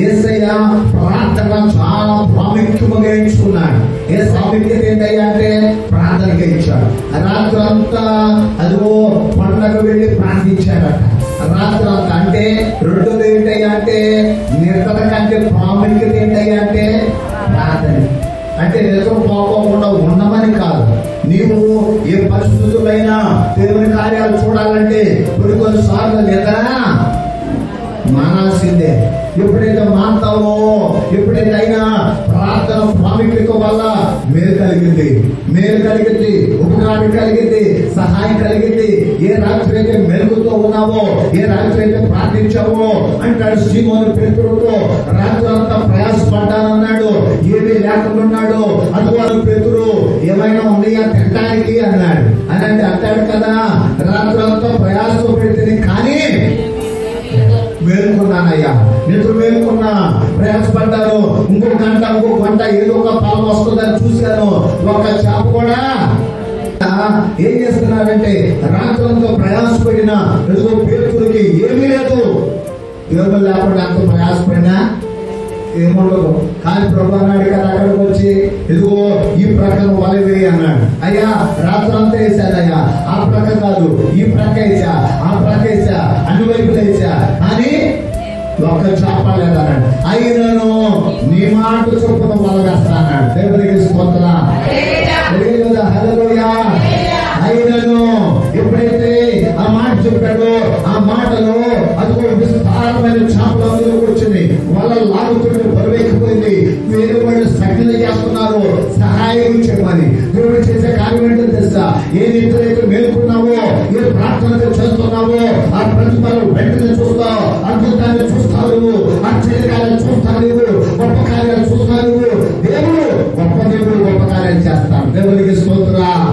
ఏసయ్య ప్రార్థన చాలా ప్రాముఖ్యముగా ఎంచుకున్నాడు ఏ ప్రాముఖ్యత ఏంటయ్యా అంటే ప్రార్థనగా ఇచ్చాడు. రాత్రి అంతా అదిగో పండగ వెళ్ళి ప్రార్థించాడట. రాత్రి అంతా అంటే రెండోది ఏంటయ్యా అంటే నిద్ర కంటే ప్రాముఖ్యత ఏంటయ్యా అంటే ప్రార్థన. అంటే నిద్ర పోకోకుండా ఉండమని కాదు. నీవు ఏ పరిస్థితులైనా దేవుని కార్యాలు చూడాలంటే కొన్ని కొన్ని సార్లు నిద్ర మానాల్సిందే. ఎప్పుడైతే మాతావో ఎప్పుడైతే అయినా ప్రార్థన ప్రాముఖ్యత వల్ల మేలు కలిగింది. మేలు కలిగింది ఉపకారం కలిగింది సహాయం కలిగింది. ఏ రాత్రి అయితే మెరుగుతూ ఉన్నామో ఏ రాత్రి అయితే ప్రార్థించామో అంటాడు శ్రీమోని పేతురుతో రాత్రి అంతా ప్రయాసపడ్డానన్నాడు ఏమీ లేకుండాడు అందువల్ల పేతురు ఏమైనా ఉన్నాయా తినడానికి? అన్నాడు. అని అంటే అంటాడు కదా రాత్రి అంతా ప్రయాసం పెడితే కానీ మేలుకున్నానయ్యా. నిద్ర మేలుకున్నా ప్రయాసపడ్డాను ఇంకో గంట ఇంకో గంట ఏదో ఒక పాలు వస్తుందని చూశాను. ఒక చేప కూడా ఏం చేస్తున్నారంటే రాత్రులతో ప్రయాసపడిన ఏదో పేరుకి ఏమీ లేదు. దేవుడు లేకుండా అంత ప్రయాసపడినా ఏముండదు. కానీ ప్రభు అన్నాడు కదా అక్కడికి వచ్చి ఇదిగో ఈ ప్రక్కన వల అన్నాడు. అయ్యా రాత్రంతా అయ్యా ఆ ప్రక్క కాదు ఈ ప్రక్క వేసా ఒక్క చేప లేదన్నాడు అయినను నీ మాట చొప్పున వల దేవుడికి స్తోత్ర. అయినను ఎప్పుడైతే ఆ మాట చెప్పాడో ఆ మాటలో అది కూడా విస్తారమైన చేపలు అందులో వచ్చింది వాళ్ళ లాగుతుంటే బరువెక్కిపోయింది వేరే వాళ్ళు సజ్ఞలు చేస్తున్నారు. సహాయం చెప్పని దేవుడు చేసే కార్యం ఏంటో తెలుసా? ఏ నిద్ర అయితే మేలుకున్నావో ఏ ప్రార్థనలు చేస్తున్నావో ఆ ప్రతిఫలం వెంటనే చూస్తావు. గొప్ప కార్యాలు